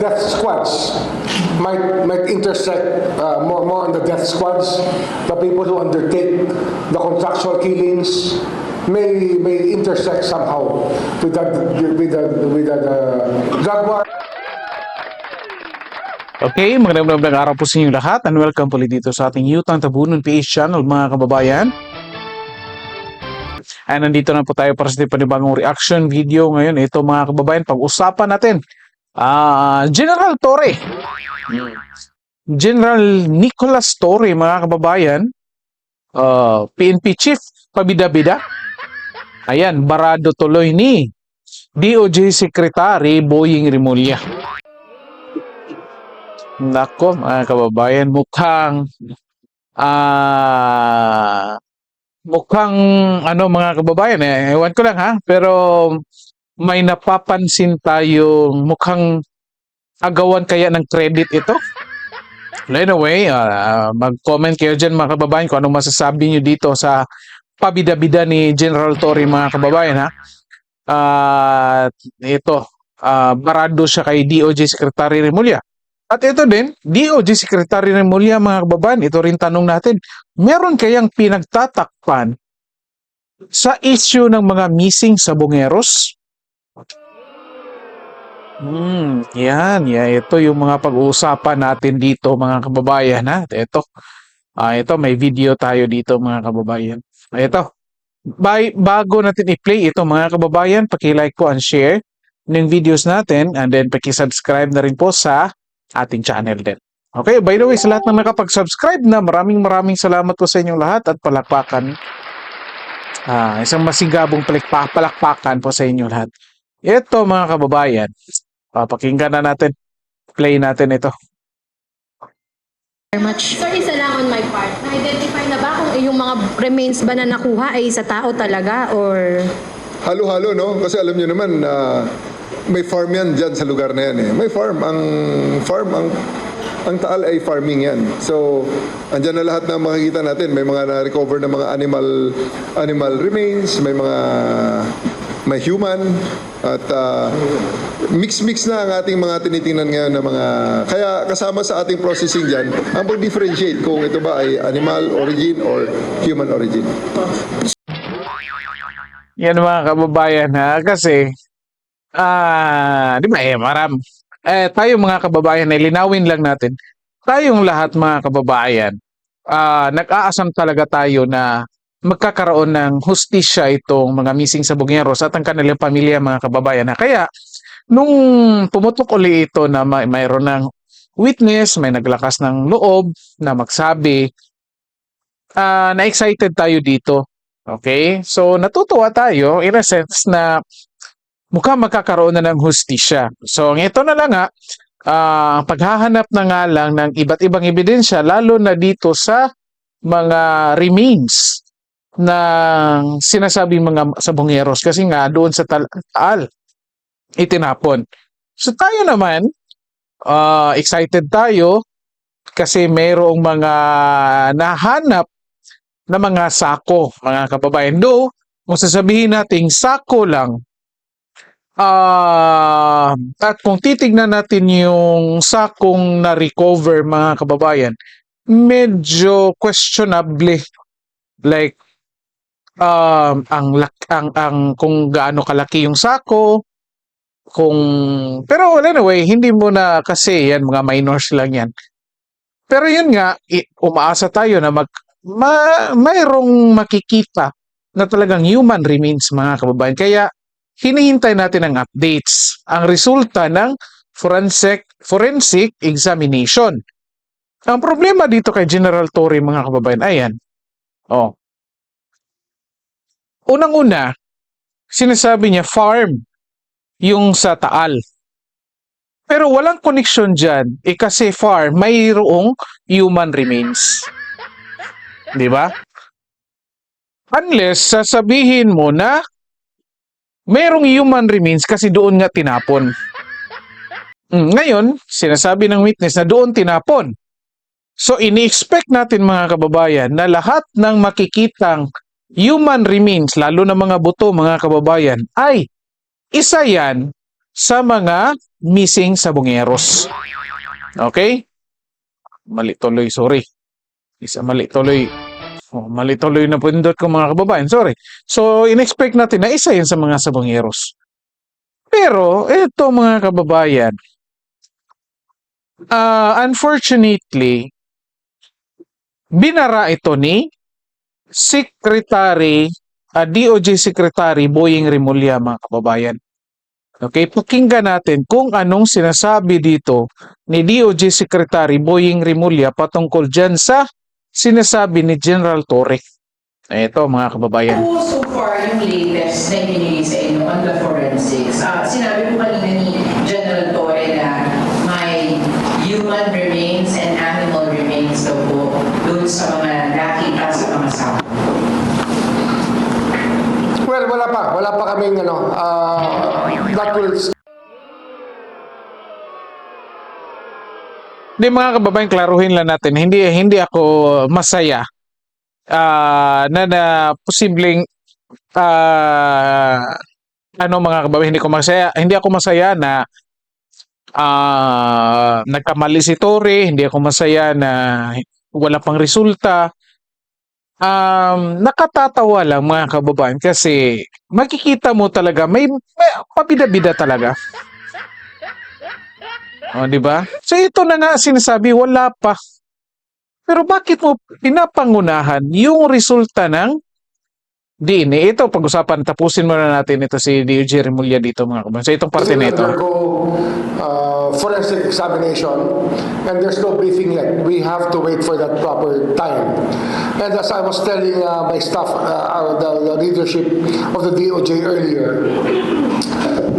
death squads might might intersect uh, more more on the death squads. The people who undertake the contractual killings may may intersect somehow with that with the with the uh, drug war. Okay, magandang magandang araw po sa inyo lahat and welcome po dito sa ating Utang Tabunan PH channel mga kababayan. Ay nandito na po tayo para sa panibagong reaction video ngayon. Ito mga kababayan, pag-usapan natin. Ah, General Torre. General Nicolas Torre mga kababayan. ah, PNP Chief, pabida-bida. Ayan, barado tuloy ni DOJ Secretary Boying Rimulya. Nako, mga kababayan, mukhang ah mukhang ano mga kababayan eh, ewan ko lang ha, pero may napapansin tayong mukhang agawan kaya ng credit ito. Anyway, ah, mag-comment kayo dyan mga kababayan kung ano masasabi nyo dito sa pabida-bida ni General Torre mga kababayan ha. At ito, ah, barado siya kay DOJ Secretary Remulla. At ito din, DOJ Secretary Remulla mga kababayan, ito rin tanong natin, meron kayang pinagtatakpan sa issue ng mga missing sa Bongeros? Hmm, yan, yan. Ito yung mga pag-uusapan natin dito mga kababayan ha. Ito. Ah, ito may video tayo dito mga kababayan. Ito. By, bago natin i-play ito mga kababayan, paki-like po and share ng videos natin and then paki-subscribe na rin po sa ating channel din. Okay, by the way, sa lahat ng nakapag-subscribe na, maraming maraming salamat po sa inyong lahat at palakpakan. Ah, isang masigabong palakpakan po sa inyong lahat. Ito mga kababayan, papakinggan na natin. Play natin ito. very much. Sir, isa lang on my part. Na-identify na ba kung yung mga remains ba na nakuha ay sa tao talaga or... Halo-halo, no? Kasi alam nyo naman na may farm yan dyan sa lugar na yan eh. May farm. Ang farm, ang ang taal ay farming yan. So, andyan na lahat na makikita natin. May mga na-recover na mga animal animal remains, may mga may human at ah, mix-mix na ang ating mga tinitingnan ngayon na mga kaya kasama sa ating processing diyan ang pag-differentiate kung ito ba ay animal origin or human origin. Yan mga kababayan ha, kasi ah, di ba eh, maram. Eh, tayo mga kababayan, eh, linawin lang natin. Tayong lahat mga kababayan, ah, nag-aasam talaga tayo na magkakaroon ng hustisya itong mga missing sa Bungeros at ang kanilang pamilya mga kababayan. Ha? Kaya, nung pumutok uli ito na may, mayroon ng witness, may naglakas ng loob na magsabi, ah, na-excited tayo dito. Okay? So, natutuwa tayo in a sense na mukhang magkakaroon na ng hustisya. So, ito na lang nga, ah, paghahanap na nga lang ng iba't ibang ebidensya, lalo na dito sa mga remains ng sinasabing mga sabongeros kasi nga doon sa tal- itinapon. So tayo naman, ah, excited tayo kasi mayroong mga nahanap na mga sako, mga kababayan. Do, kung sasabihin nating sako lang, ah at kung titignan natin yung sakong na-recover, mga kababayan, medyo questionable. Like, um, ang, ang, ang kung gaano kalaki yung sako, kung, pero well, anyway, hindi mo na kasi yan, mga minors lang yan. Pero yun nga, umaasa tayo na mag, ma, mayroong makikita na talagang human remains mga kababayan. Kaya hinihintay natin ang updates, ang resulta ng forensic, forensic examination. Ang problema dito kay General Torre mga kababayan, ayan. Oh. Unang-una, sinasabi niya farm yung sa Taal. Pero walang connection dyan, eh kasi farm, mayroong human remains. Di ba? Unless sasabihin mo na mayroong human remains kasi doon nga tinapon. Mm, Ngayon, sinasabi ng witness na doon tinapon. So, ini-expect natin mga kababayan na lahat ng makikitang human remains, lalo na mga buto mga kababayan, ay isa yan sa mga missing sabongeros. Okay? Mali tuloy, sorry. Isa mali tuloy. Oh, mali tuloy na pindot ko mga kababayan. Sorry. So, in-expect natin na isa yun sa mga sabongeros. Pero, eto mga kababayan, ah unfortunately, binara ito ni Secretary, ah, DOJ Secretary Boying Rimulya mga kababayan. Okay, pakinggan natin kung anong sinasabi dito ni DOJ Secretary Boying Rimulya patungkol dyan sa sinasabi ni General Torre. Ito mga kababayan. So far, yung latest na ibinigay sa inyo on the forensics, ah, sinabi po kanina ni General Torre na may human remains and animal remains daw po doon sa mga nakita sa mga sample. Well, wala pa. Kaming ano, uh, that will Hindi mga kababayan, klaruhin lang natin. Hindi hindi ako masaya ah, na na posibleng ah, ano mga kababayan, hindi ko masaya, hindi ako masaya na ah, nagkamali si Torre, hindi ako masaya na wala pang resulta. Um, nakatatawa lang mga kababayan kasi makikita mo talaga may, may pabida-bida talaga. O, di ba? So ito na nga sinasabi, wala pa. Pero bakit mo pinapangunahan yung resulta ng DNA? Ito, pag-usapan, tapusin muna natin ito si DOJ Remulla dito mga kababayan. So itong parte na ito. undergo uh, forensic examination and there's no briefing yet. We have to wait for that proper time. And as I was telling uh, my staff, uh, the, the leadership of the DOJ earlier,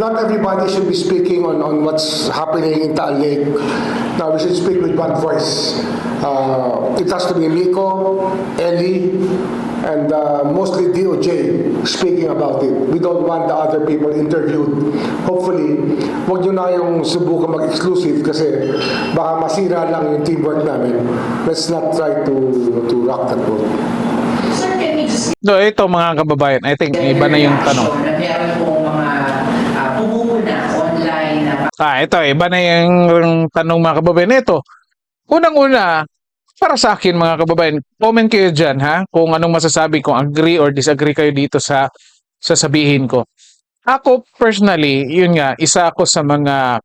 not everybody should be speaking on, on what's happening in Taal Lake. Now, we should speak with one voice. Uh, it has to be Miko, Ellie, and uh, mostly DOJ speaking about it. We don't want the other people interviewed. Hopefully, wag nyo na yung subukan mag-exclusive kasi baka masira lang yung teamwork namin. Let's not try to to rock that boat. Sir, can we just So ito mga kababayan, I think iba na yung tanong. Na Ah, ito, iba na yung tanong mga kababayan. Ito, unang-una, para sa akin mga kababayan, comment kayo dyan ha, kung anong masasabi, kung agree or disagree kayo dito sa sasabihin ko. Ako personally, yun nga, isa ako sa mga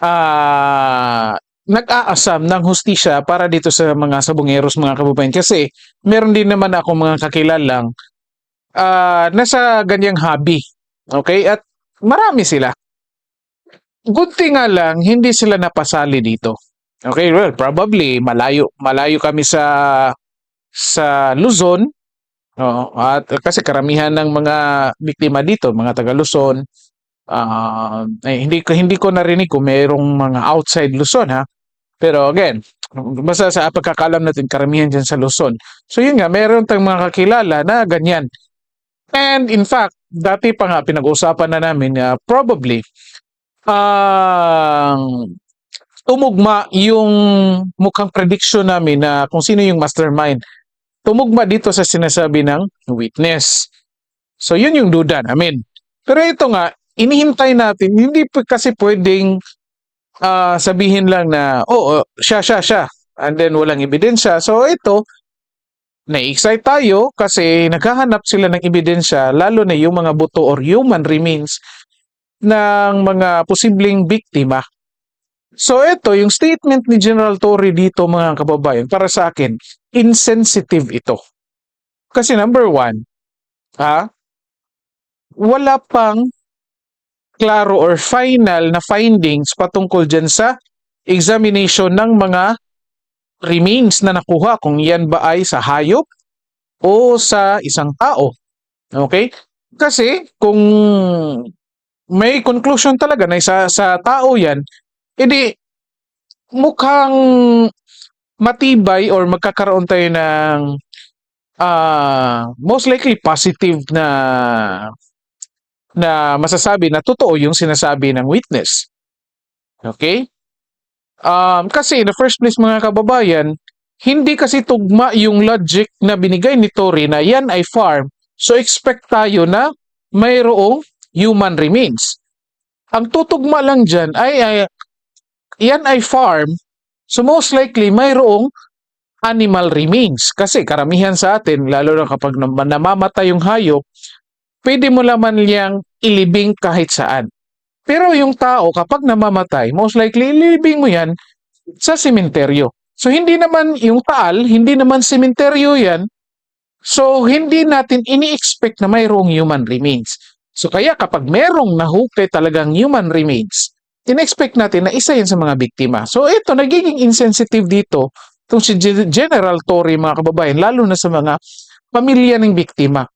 ah nag-aasam ng hustisya para dito sa mga sabungeros mga kababayan. Kasi meron din naman ako mga kakilalang ah nasa ganyang hobby. Okay? At marami sila. Good thing nga lang, hindi sila napasali dito. Okay, well, probably malayo malayo kami sa sa Luzon. Oo, at kasi karamihan ng mga biktima dito, mga taga Luzon, ah, eh, hindi ko hindi ko narinig kung mayroong mga outside Luzon ha. Pero again, basta sa pagkakalam natin karamihan diyan sa Luzon. So yun nga, meron tayong mga kakilala na ganyan. And in fact, dati pa nga pinag-usapan na namin na probably ang tumugma yung mukhang prediction namin na kung sino yung mastermind. Tumugma dito sa sinasabi ng witness. So yun yung duda namin. Pero ito nga, inihintay natin, hindi kasi pwedeng ah, sabihin lang na, oo, siya, siya, siya. And then walang ebidensya. So ito, na-excite tayo kasi naghahanap sila ng ebidensya, lalo na yung mga buto or human remains ng mga posibleng biktima. So ito, yung statement ni General Torre dito mga kababayan, para sa akin, insensitive ito. Kasi number one, ha, wala pang klaro or final na findings patungkol dyan sa examination ng mga remains na nakuha kung yan ba ay sa hayop o sa isang tao. Okay? Kasi kung may conclusion talaga na sa, sa tao yan, edi mukhang matibay or magkakaroon tayo ng ah most likely positive na na masasabi na totoo yung sinasabi ng witness. Okay? Um, kasi in the first place mga kababayan, hindi kasi tugma yung logic na binigay ni Tori na yan ay farm. So expect tayo na mayroong human remains. ang tutugma lang dyan ay, ay yan ay farm, so most likely mayroong animal remains. Kasi karamihan sa atin, lalo na kapag nam- namamatay yung hayop, pwede mo naman niyang ilibing kahit saan. Pero yung tao, kapag namamatay, most likely ilibing mo yan sa sementeryo. So hindi naman yung taal, hindi naman sementeryo yan. So hindi natin ini-expect na mayroong human remains. So kaya kapag merong nahukay talagang human remains, in-expect natin na isa yan sa mga biktima. So ito, nagiging insensitive dito itong si Gen- General Torre, mga kababayan, lalo na sa mga pamilya ng biktima.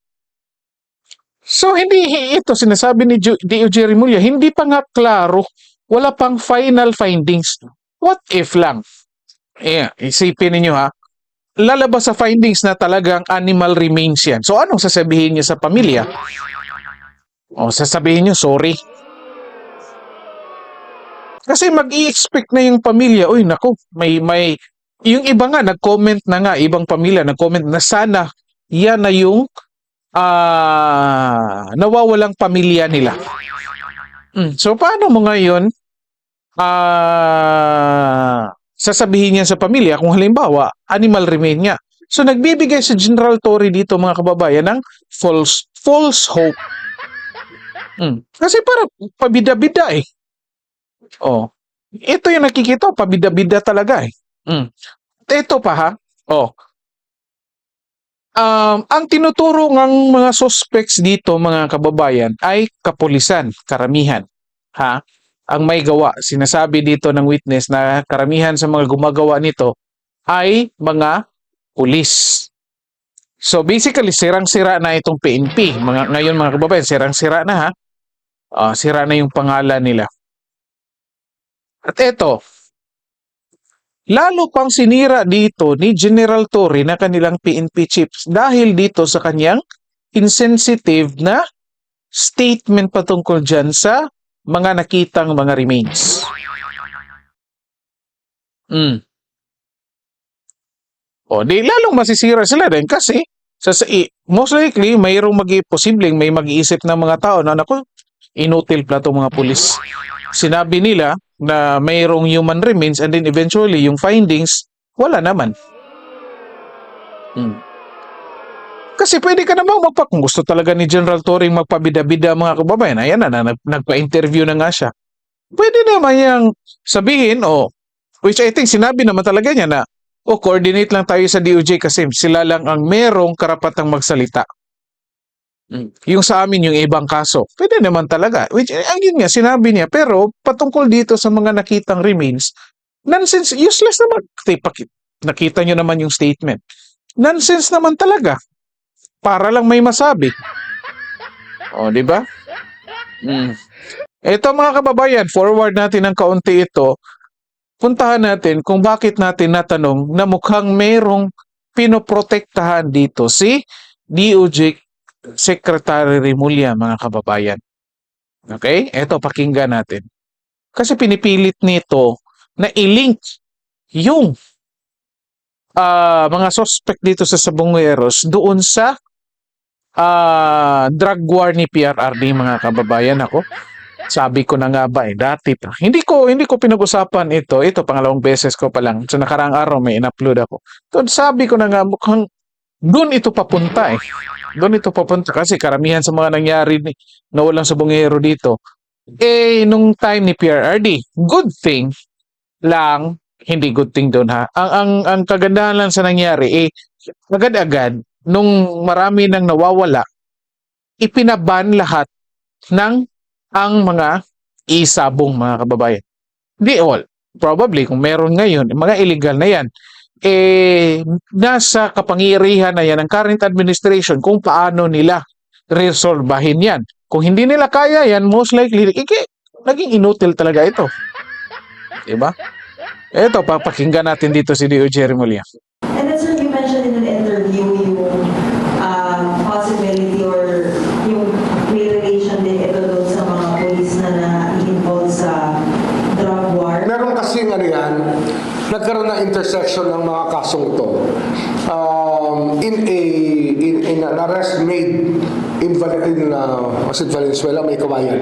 So hindi ito sinasabi ni DOJ Rimulya, hindi pa nga klaro, wala pang final findings. What if lang? Eh, isipin ninyo ha, lalabas sa findings na talagang animal remains yan. So anong sasabihin niya sa pamilya? O sasabihin niyo, sorry. Kasi mag-i-expect na yung pamilya, uy nako, may, may, yung iba nga, nag-comment na nga, ibang pamilya, nag-comment na sana yan na yung ah nawawalang pamilya nila. Mm, So paano mo ngayon ah sasabihin niya sa pamilya kung halimbawa animal remain niya. So nagbibigay si General Torre dito mga kababayan ng false false hope. Mm. Kasi parang pabida-bida eh. Oh. Ito yung nakikita, pabida-bida talaga eh. Mm. Ito pa ha. Oh. Um, ang tinuturo ng mga suspects dito mga kababayan ay kapulisan, karamihan. Ha? Ang may gawa, sinasabi dito ng witness na karamihan sa mga gumagawa nito ay mga pulis. So basically, sirang-sira na itong PNP. Mga, ngayon mga kababayan, sirang-sira na ha. Ah, sira na yung pangalan nila. At eto, lalo pang sinira dito ni General Torre na kanilang PNP chips dahil dito sa kanyang insensitive na statement patungkol dyan sa mga nakitang mga remains. Mm. O, di lalong masisira sila din kasi sa, sa most likely mayroong magi posibleng may mag-iisip ng mga tao na naku inutil pala itong mga pulis. Sinabi nila na mayroong human remains and then eventually yung findings wala naman. Hmm. Kasi pwede ka namang magpa kung gusto talaga ni General Torring magpabida-bida mga kababayan. Ayan na, na nag, nagpa-interview na nga siya. Pwede naman niyang sabihin, o which I think sinabi naman talaga niya na, o coordinate lang tayo sa DOJ kasi sila lang ang merong karapatang magsalita. Yung sa amin, yung ibang kaso, pwede naman talaga. Which, eh, ang yun nga, sinabi niya. Pero, patungkol dito sa mga nakitang remains, nonsense, useless naman. Kasi paki- nakita nyo naman yung statement. Nonsense naman talaga. Para lang may masabi. O, di ba? Mm. Ito mga kababayan, forward natin ng kaunti ito. Puntahan natin kung bakit natin natanong na mukhang merong pinoprotektahan dito si DOJ Secretary Rimulya, mga kababayan. Okay? Ito, pakinggan natin. Kasi pinipilit nito na i-link yung ah, mga suspect dito sa Sabongeros doon sa ah, drug war ni PRRD, mga kababayan ako. Sabi ko na nga ba eh, dati pa. Hindi ko, hindi ko pinag-usapan ito. Ito, pangalawang beses ko pa lang. Sa nakaraang araw may in-upload ako. Doon sabi ko na nga, mukhang doon ito papunta eh. Doon ito papunta kasi karamihan sa mga nangyari ni, na walang sabongero dito. Eh, nung time ni PRRD, good thing lang, hindi good thing doon ha. Ang, ang, ang kagandahan lang sa nangyari, eh, agad-agad, nung marami nang nawawala, ipinaban lahat ng ang mga isabong mga kababayan. Di all. Probably, kung meron ngayon, mga illegal na yan, eh, nasa kapangyarihan na yan ng current administration kung paano nila resolbahin yan. Kung hindi nila kaya yan, most likely, iki, naging inutil talaga ito. Diba? Ito, papakinggan natin dito si D.O. Rimulya. And then sir, you mentioned in an interview yung um, possibility or yung may relation din ito doon sa mga police na na-involve sa drug war. Meron kasing ano yan, nagkaroon ng intersection ng mga kasong ito. Um, in a in, in an arrest made in, in uh, was it Valenzuela, May Kawayan.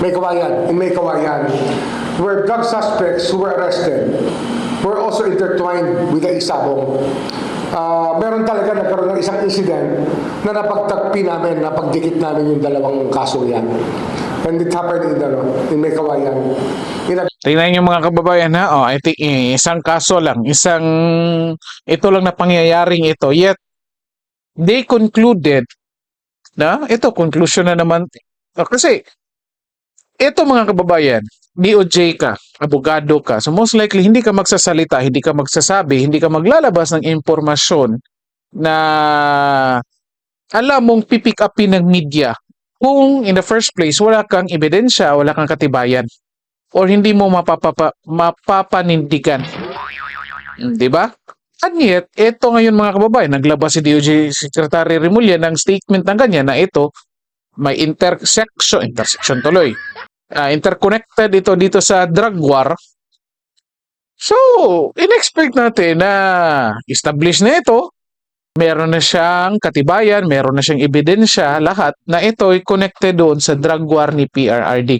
May Kawayan, in May Kawayan, where drug suspects who were arrested were also intertwined with the Isabong. Ah, meron talaga nagkaroon ng isang incident na napagtagpi namin, napagdikit namin yung dalawang kaso yan. And it happened in, ano, in May Kawayan. In Tingnan niyo mga kababayan ha. Oh, ito, eh, isang kaso lang, isang ito lang na pangyayaring ito. Yet they concluded na ito conclusion na naman. Oh, kasi ito mga kababayan, DOJ ka, abogado ka. So most likely hindi ka magsasalita, hindi ka magsasabi, hindi ka maglalabas ng impormasyon na alam mong pipick upin ng media kung in the first place wala kang ebidensya, wala kang katibayan or hindi mo mapapapa, mapapanindigan. Di ba? At yet, ito ngayon mga kababayan, naglabas si DOJ Secretary Remulla ng statement ng ganyan na ito may intersection, intersection tuloy, ah, interconnected ito dito sa drug war. So, in-expect natin na establish na ito, meron na siyang katibayan, meron na siyang ebidensya, lahat na ito ay connected doon sa drug war ni PRRD.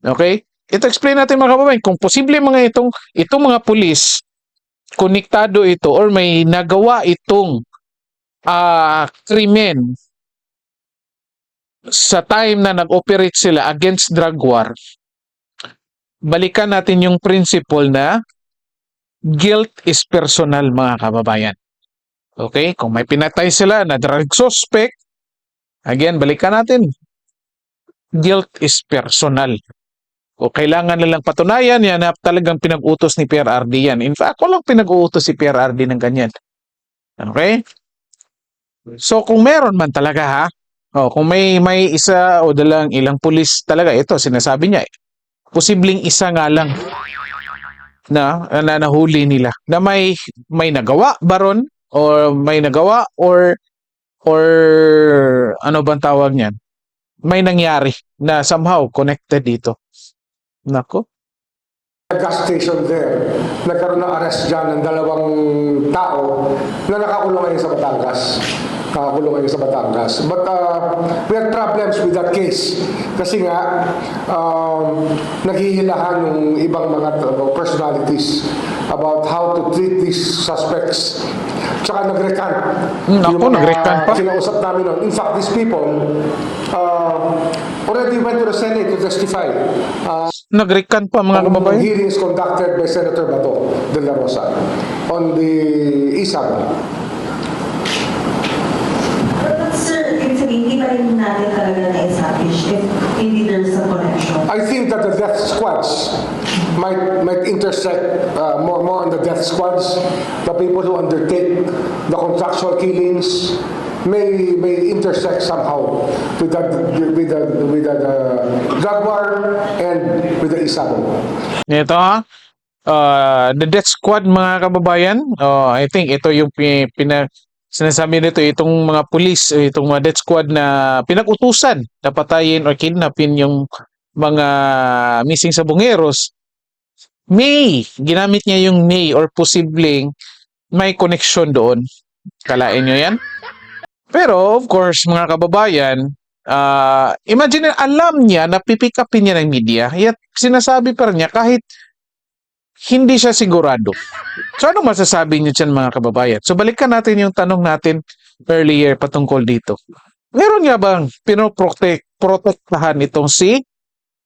Okay? Ito explain natin mga kababayan, kung posible mga itong, itong mga pulis, konektado ito or may nagawa itong ah krimen sa time na nag-operate sila against drug war, balikan natin yung principle na guilt is personal mga kababayan. Okay? Kung may pinatay sila na drug suspect, again, balikan natin. Guilt is personal. O kailangan nilang patunayan yan na talagang pinag-utos ni PRRD yan. In fact, walang pinag-uutos si PRRD ng ganyan. Okay? So kung meron man talaga ha, o kung may may isa o dalang ilang pulis talaga, ito sinasabi niya, eh, posibleng isa nga lang na, na nahuli nila na may may nagawa baron or may nagawa or or ano bang tawag niyan? May nangyari na somehow connected dito. Nako. gas station there, nagkaroon ng arrest dyan ng dalawang tao na nakakulong ngayon sa Batangas. Nakakulong ngayon sa Batangas. But uh, we had problems with that case. Kasi nga, um, naghihilahan ng ibang mga uh, personalities about how to treat these suspects. Tsaka nag-recant. Hmm, ako, nag-recant pa? Kinausap namin nun. In fact, these people uh, already went to the Senate to testify. Uh, Nag-recant pa mga kababayan. hearings conducted by Senator Bato de la Rosa on the ISAB. But sir, ibig sabihin, hindi pa rin natin talaga na-establish if hindi there's a connection. I think that the death squads might might intersect uh, more more on the death squads. The people who undertake the contractual killings may may intersect somehow with that with the with the uh, drug war and with the ISAB. Ito ha. Uh, the death squad mga kababayan. Oh, I think ito yung pi- pina, sinasabi nito itong mga pulis, eh, itong mga death squad na pinag-utusan na patayin or kidnapin yung mga missing sa bungeros. May, ginamit niya yung may or posibleng may connection doon. Kalain nyo yan? Pero of course, mga kababayan, ah imagine, alam niya na pipick upin niya ng media, yet sinasabi pa rin niya kahit hindi siya sigurado. So ano masasabi niyo dyan mga kababayan? So balikan natin yung tanong natin earlier patungkol dito. Meron nga bang pinoprotect, protektahan itong si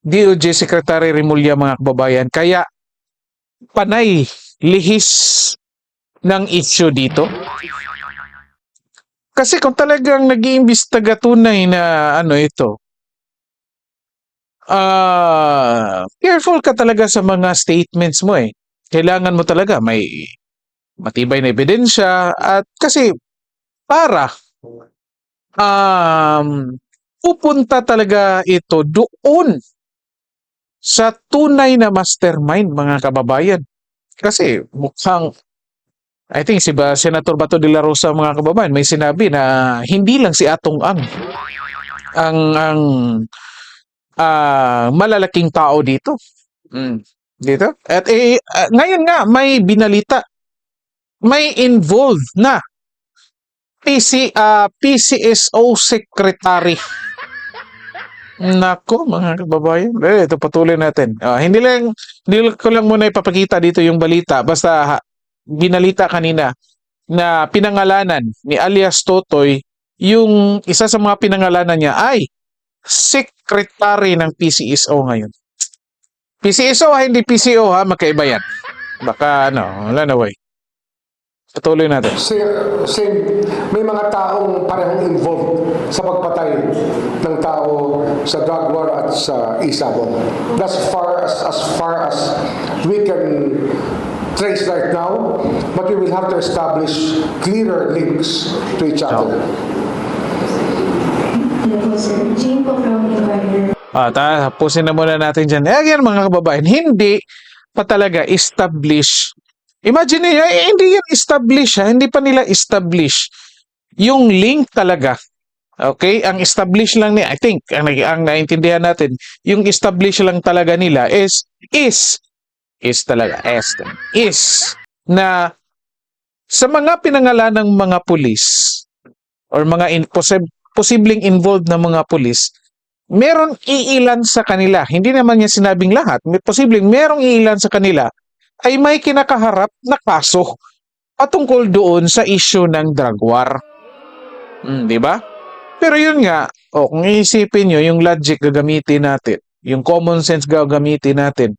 DOJ Secretary Remulla mga kababayan? Kaya panay, lihis ng issue dito? Kasi kung talagang nag-iimbestiga tunay na ano ito, ah careful ka talaga sa mga statements mo eh. Kailangan mo talaga may matibay na ebidensya at kasi para um, pupunta talaga ito doon sa tunay na mastermind mga kababayan. Kasi mukhang I think si ba, Senator Bato de la Rosa mga kababayan may sinabi na hindi lang si Atong Ang ang ang ah, malalaking tao dito. Mm. Dito? At eh, ah, ngayon nga may binalita. May involved na PC, ah, PCSO Secretary. Nako, mga kababayan. Eh, ito patuloy natin. Ah, hindi lang, hindi ko lang muna ipapakita dito yung balita. Basta ha, binalita kanina na pinangalanan ni alias Totoy, yung isa sa mga pinangalanan niya ay secretary ng PCSO ngayon. PCSO ha, hindi PCO ha, magkaiba yan. Baka ano, wala na way. Patuloy natin. Same, same, may mga taong parehong involved sa pagpatay ng tao sa drug war at sa isabong. That's far as, as far as we can trace right now, but we will have to establish clearer links to each other. Hello po, sir. Jane po from. Ah, tapusin na muna natin dyan. Eh, again, mga kababayan, hindi pa talaga establish. Imagine niyo, eh, hindi yan establish ha. Hindi pa nila establish yung link talaga. Okay? Ang establish lang ni I think, ang, ang naintindihan natin, yung establish lang talaga nila is, is, is talaga, is, is, na sa mga pinangalan ng mga pulis or mga in, posibleng involved na mga pulis, meron iilan sa kanila, hindi naman niya sinabing lahat, may posibleng merong iilan sa kanila ay may kinakaharap na kaso patungkol doon sa issue ng drug war. Hmm, di ba? Pero yun nga, oh, kung iisipin nyo, yung logic gagamitin natin, yung common sense gagamitin natin,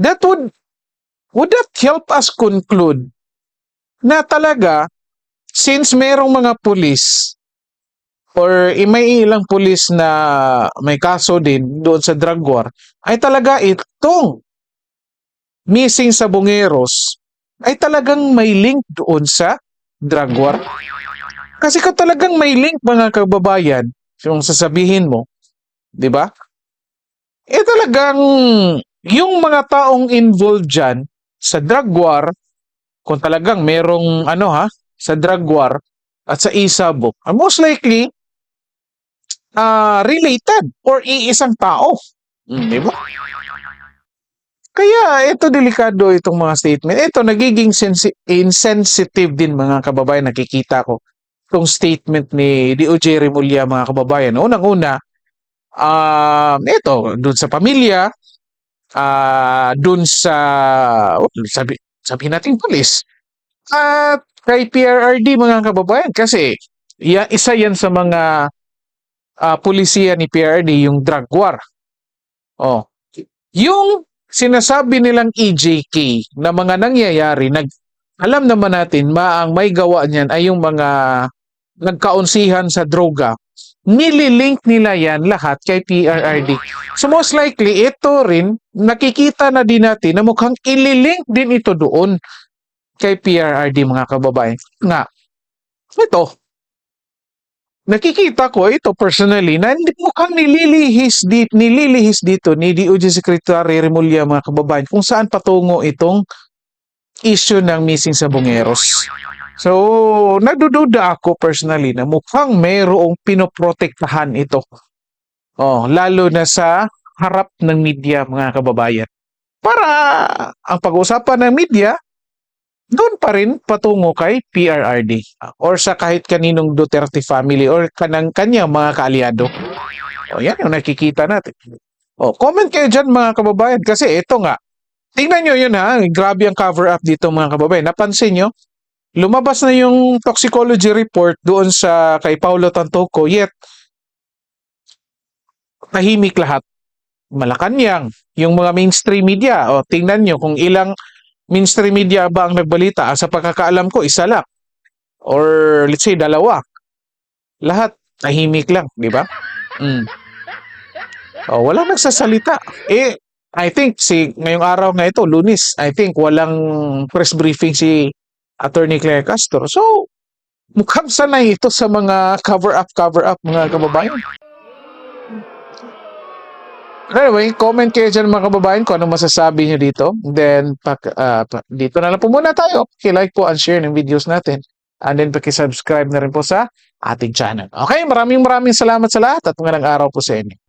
that would, would that help us conclude na talaga, since merong mga pulis or eh, may ilang pulis na may kaso din doon sa drug war, ay talaga itong missing sa Bungeros ay talagang may link doon sa drug war. Kasi kung talagang may link mga kababayan, yung sasabihin mo, di ba? Eh talagang yung mga taong involved dyan sa drug war, kung talagang merong ano ha, sa drug war at sa isabok, ah, most likely ah related or iisang tao. Mm, di ba? Kaya ito delikado itong mga statement. Ito nagiging sensi- insensitive din mga kababayan. Nakikita ko itong statement ni DOJ Remulla mga kababayan. Unang-una, um, ito, dun sa pamilya, ah dun sa, oh, sabi, sabi natin police, at kay PRRD mga kababayan. Kasi ya, isa yan sa mga ah, pulisiya ni PRRD, yung drug war. Oh. Yung sinasabi nilang EJK na mga nangyayari, nag, alam naman natin, maang may gawa niyan ay yung mga nagkaunsihan sa droga. Nililink nila yan lahat kay PRRD. So most likely, ito rin, nakikita na din natin na mukhang ililink din ito doon kay PRRD mga kababayan. Nga, ito, nakikita ko ito personally na hindi mukhang nililihis dito, nililihis dito ni DOJ Secretary Remulla mga kababayan kung saan patungo itong issue ng missing sa Bungeros. So, nagdududa ako personally na mukhang mayroong pinoprotektahan ito. Oh, lalo na sa harap ng media mga kababayan. Para ang pag-uusapan ng media, doon pa rin patungo kay PRRD or sa kahit kaninong Duterte family or kanang kanyang mga kaalyado. O yan yung nakikita natin. O comment kayo dyan mga kababayan kasi ito nga. Tingnan nyo yun ha. Grabe ang cover up dito mga kababayan. Napansin nyo? Lumabas na yung toxicology report doon sa kay Paulo Tantoco yet tahimik lahat. Malacanang, yung mga mainstream media. O tingnan nyo kung ilang mainstream media ba ang nagbalita? Ah, Sa pagkakaalam ko, isa lang. Or let's say, dalawa. Lahat, tahimik lang, di ba? Mm. Oh, wala nagsasalita. Eh, I think si ngayong araw na ito, Lunis, I think walang press briefing si Attorney Claire Castro. So, mukhang sanay ito sa mga cover-up, cover-up mga kababayan. Anyway, comment kayo dyan mga kababayan kung ano masasabi nyo dito. Then, pak, pa- dito na lang po muna tayo. Pakilike po and share ng videos natin. And then, pakisubscribe na rin po sa ating channel. Okay, maraming maraming salamat sa lahat at magandang araw po sa inyo.